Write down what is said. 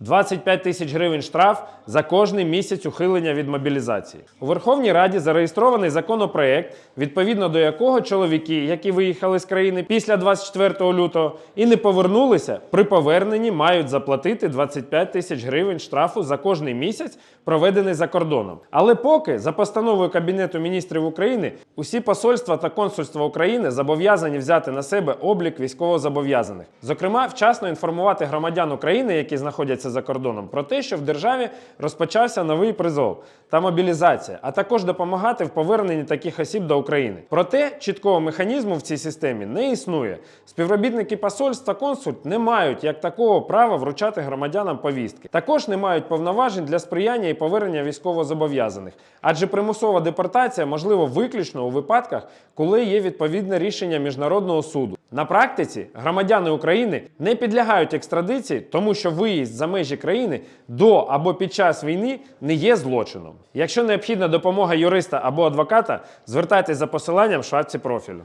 25 тисяч гривень штраф за кожний місяць ухилення від мобілізації. У Верховній Раді зареєстрований законопроект, відповідно до якого чоловіки, які виїхали з країни після 24 лютого і не повернулися, при поверненні мають заплатити 25 тисяч гривень штрафу за кожний місяць, проведений за кордоном. Але поки за постановою Кабінету міністрів України усі посольства та консульства України зобов'язані взяти на себе облік військовозобов'язаних, зокрема, вчасно інформувати громадян України, які знаходяться за кордоном, про те, що в державі розпочався новий призов та мобілізація, а також допомагати в поверненні таких осіб до України. Проте чіткого механізму в цій системі не існує. Співробітники посольства консульт не мають як такого права вручати громадянам повістки. Також не мають повноважень для сприяння і повернення військовозобов'язаних, адже примусова депортація можлива виключно у випадках, коли є відповідне рішення міжнародного суду. На практиці громадяни України не підлягають екстрадиції, тому що виїзд за межі країни до або під час війни не є злочином. Якщо необхідна допомога юриста або адвоката, звертайтесь за посиланням в шапці профілю.